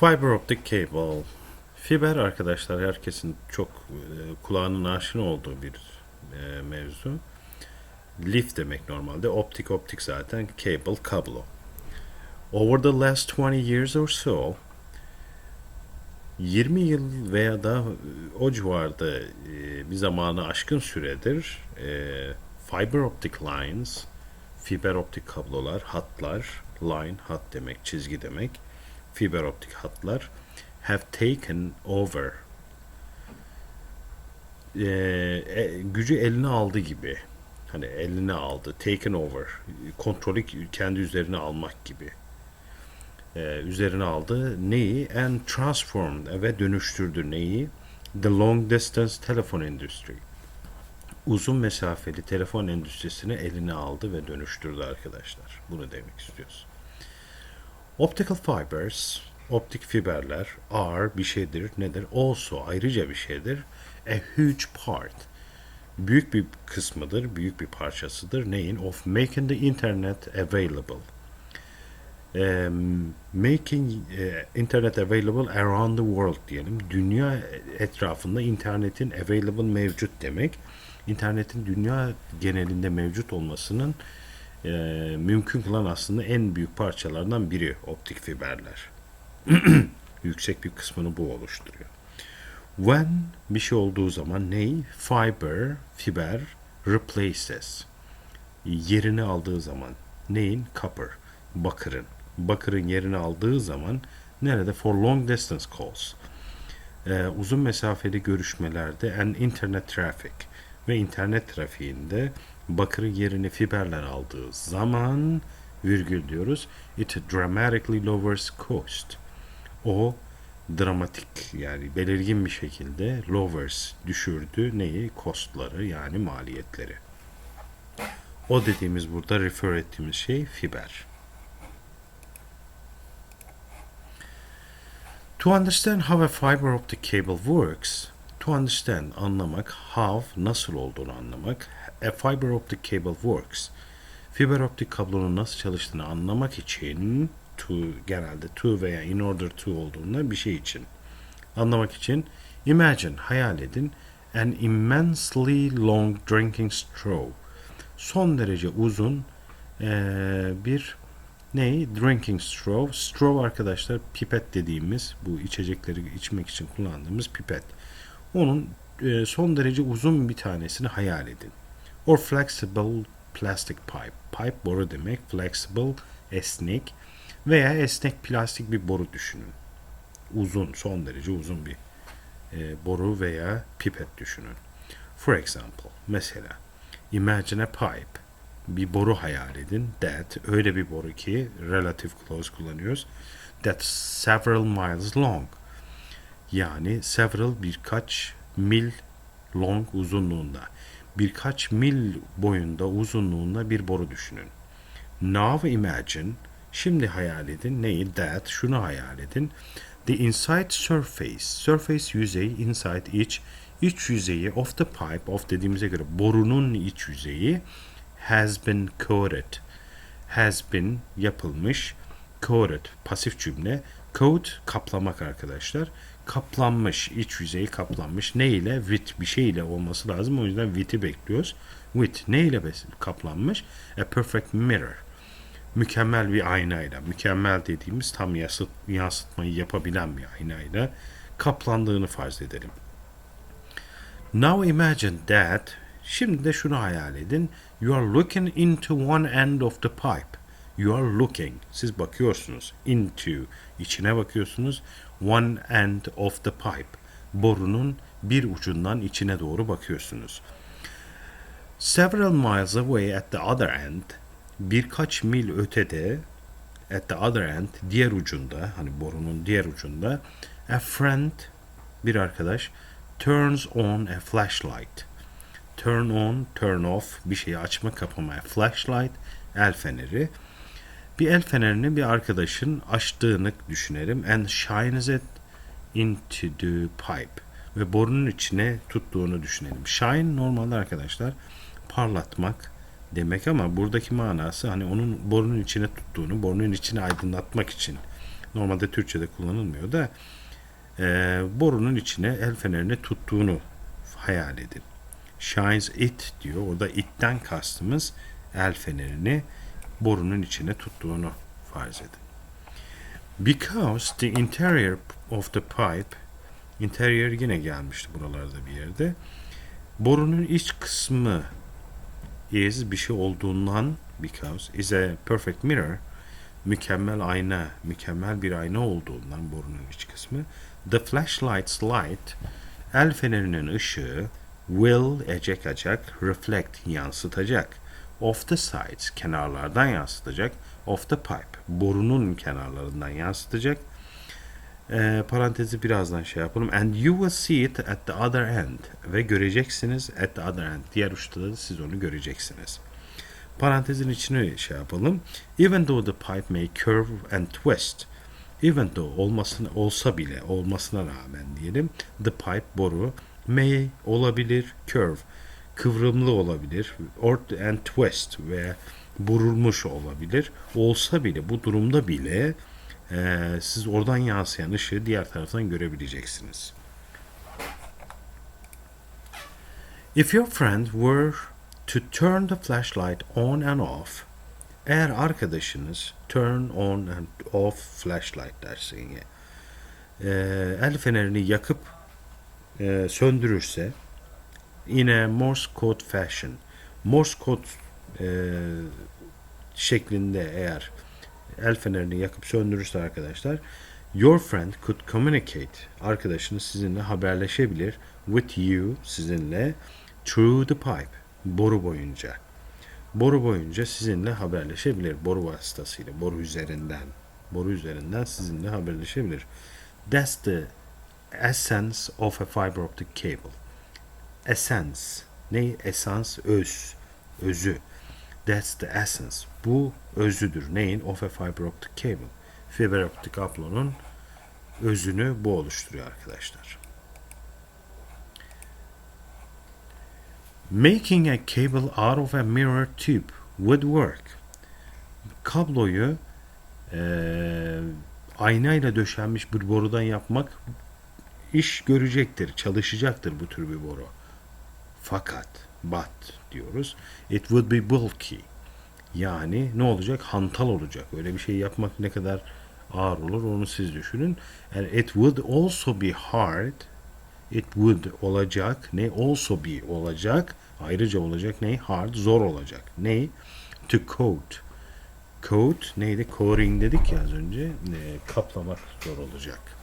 Fiber optic cable. Fiber arkadaşlar herkesin çok e, kulağının aşina olduğu bir e, mevzu. Leaf demek normalde. Optik optik zaten. Cable, kablo. Over the last 20 years or so 20 yıl veya da o civarda e, bir zamanı aşkın süredir e, fiber optic lines, fiber optik kablolar, hatlar, line hat demek, çizgi demek, fiber optik hatlar have taken over e, e, gücü eline aldı gibi. Hani eline aldı, taken over, kontrolü kendi üzerine almak gibi e, üzerine aldı. Neyi? And transformed ve dönüştürdü neyi? The long distance telephone industry. Uzun mesafeli telefon endüstrisini eline aldı ve dönüştürdü arkadaşlar. Bunu demek istiyoruz. Optical fibers, optik fiberler are bir şeydir. Nedir? Also ayrıca bir şeydir. A huge part. Büyük bir kısmıdır, büyük bir parçasıdır. Neyin? Of making the internet available e, making e, internet available around the world diyelim. Dünya etrafında internetin available mevcut demek. İnternetin dünya genelinde mevcut olmasının e, mümkün kılan aslında en büyük parçalardan biri optik fiberler. Yüksek bir kısmını bu oluşturuyor. When bir şey olduğu zaman ney? Fiber, fiber replaces. Yerini aldığı zaman neyin? Copper, bakırın bakırın yerini aldığı zaman nerede? For long distance calls. Ee, uzun mesafeli görüşmelerde and internet traffic ve internet trafiğinde bakırın yerini fiberler aldığı zaman virgül diyoruz. It dramatically lowers cost. O dramatik yani belirgin bir şekilde lowers düşürdü neyi? Costları yani maliyetleri. O dediğimiz burada refer ettiğimiz şey fiber. To understand how a fiber optic cable works, to understand anlamak, how nasıl olduğunu anlamak, a fiber optic cable works. Fiber optik kablonun nasıl çalıştığını anlamak için to genelde to veya in order to olduğunda bir şey için anlamak için imagine hayal edin an immensely long drinking straw son derece uzun ee, bir ne? Drinking straw. Straw arkadaşlar pipet dediğimiz bu içecekleri içmek için kullandığımız pipet. Onun e, son derece uzun bir tanesini hayal edin. Or flexible plastic pipe. Pipe boru demek. Flexible esnek veya esnek plastik bir boru düşünün. Uzun, son derece uzun bir e, boru veya pipet düşünün. For example, mesela imagine a pipe bir boru hayal edin. That öyle bir boru ki relative clause kullanıyoruz. That several miles long. Yani several birkaç mil long uzunluğunda. Birkaç mil boyunda uzunluğunda bir boru düşünün. Now imagine şimdi hayal edin neyi? That şunu hayal edin. The inside surface. Surface yüzey inside iç iç yüzeyi of the pipe of dediğimize göre borunun iç yüzeyi has been coated. Has been yapılmış. Coated pasif cümle. Coat kaplamak arkadaşlar. Kaplanmış, iç yüzeyi kaplanmış. Ne ile? With bir şey ile olması lazım. O yüzden with'i bekliyoruz. With ne ile kaplanmış? A perfect mirror. Mükemmel bir aynayla. Mükemmel dediğimiz tam yansıt, yansıtmayı yapabilen bir aynayla kaplandığını farz edelim. Now imagine that Şimdi de şunu hayal edin. You are looking into one end of the pipe. You are looking. Siz bakıyorsunuz. Into. içine bakıyorsunuz. One end of the pipe. Borunun bir ucundan içine doğru bakıyorsunuz. Several miles away at the other end. Birkaç mil ötede at the other end diğer ucunda hani borunun diğer ucunda a friend bir arkadaş turns on a flashlight turn on, turn off bir şeyi açma kapama, flashlight, el feneri. Bir el fenerini bir arkadaşın açtığını düşünelim. And shines it into the pipe. Ve borunun içine tuttuğunu düşünelim. Shine normalde arkadaşlar parlatmak demek ama buradaki manası hani onun borunun içine tuttuğunu, borunun içine aydınlatmak için. Normalde Türkçe'de kullanılmıyor da e, borunun içine el fenerini tuttuğunu hayal edin. Shines it diyor. Orada it'ten kastımız el fenerini borunun içine tuttuğunu farz edin. Because the interior of the pipe interior yine gelmişti buralarda bir yerde. Borunun iç kısmı is bir şey olduğundan because is a perfect mirror mükemmel ayna, mükemmel bir ayna olduğundan borunun iç kısmı the flashlight's light el fenerinin ışığı will ecek acak reflect yansıtacak of the sides kenarlardan yansıtacak of the pipe borunun kenarlarından yansıtacak e, parantezi birazdan şey yapalım. And you will see it at the other end. Ve göreceksiniz at the other end. Diğer uçta da siz onu göreceksiniz. Parantezin içine şey yapalım. Even though the pipe may curve and twist. Even though olmasına, olsa bile olmasına rağmen diyelim. The pipe boru may olabilir curve kıvrımlı olabilir or and twist ve burulmuş olabilir. Olsa bile bu durumda bile ee, siz oradan yansıyan ışığı diğer taraftan görebileceksiniz. If your friend were to turn the flashlight on and off, eğer arkadaşınız turn on and off flashlight dersin ya, ee, el fenerini yakıp e, söndürürse in a Morse code fashion, Morse code e, şeklinde eğer el fenerini yakıp söndürürse arkadaşlar your friend could communicate. Arkadaşınız sizinle haberleşebilir. With you sizinle. Through the pipe boru boyunca. Boru boyunca sizinle haberleşebilir. Boru vasıtasıyla boru üzerinden. Boru üzerinden sizinle haberleşebilir. That's the essence of a fiber optic cable essence ne esans öz özü That's the essence. Bu özüdür. Neyin? Of a fiber optic cable. Fiber optik kablonun özünü bu oluşturuyor arkadaşlar. Making a cable out of a mirror tube would work. Kabloyu eee aynayla döşenmiş bir borudan yapmak iş görecektir, çalışacaktır bu tür bir boru. Fakat but diyoruz. It would be bulky. Yani ne olacak? Hantal olacak. Öyle bir şey yapmak ne kadar ağır olur onu siz düşünün. And it would also be hard. It would olacak. Ne? Also be olacak. Ayrıca olacak ne? Hard. Zor olacak. Ne? To coat. Coat neydi? Coating dedik ya az önce. E, kaplamak zor olacak.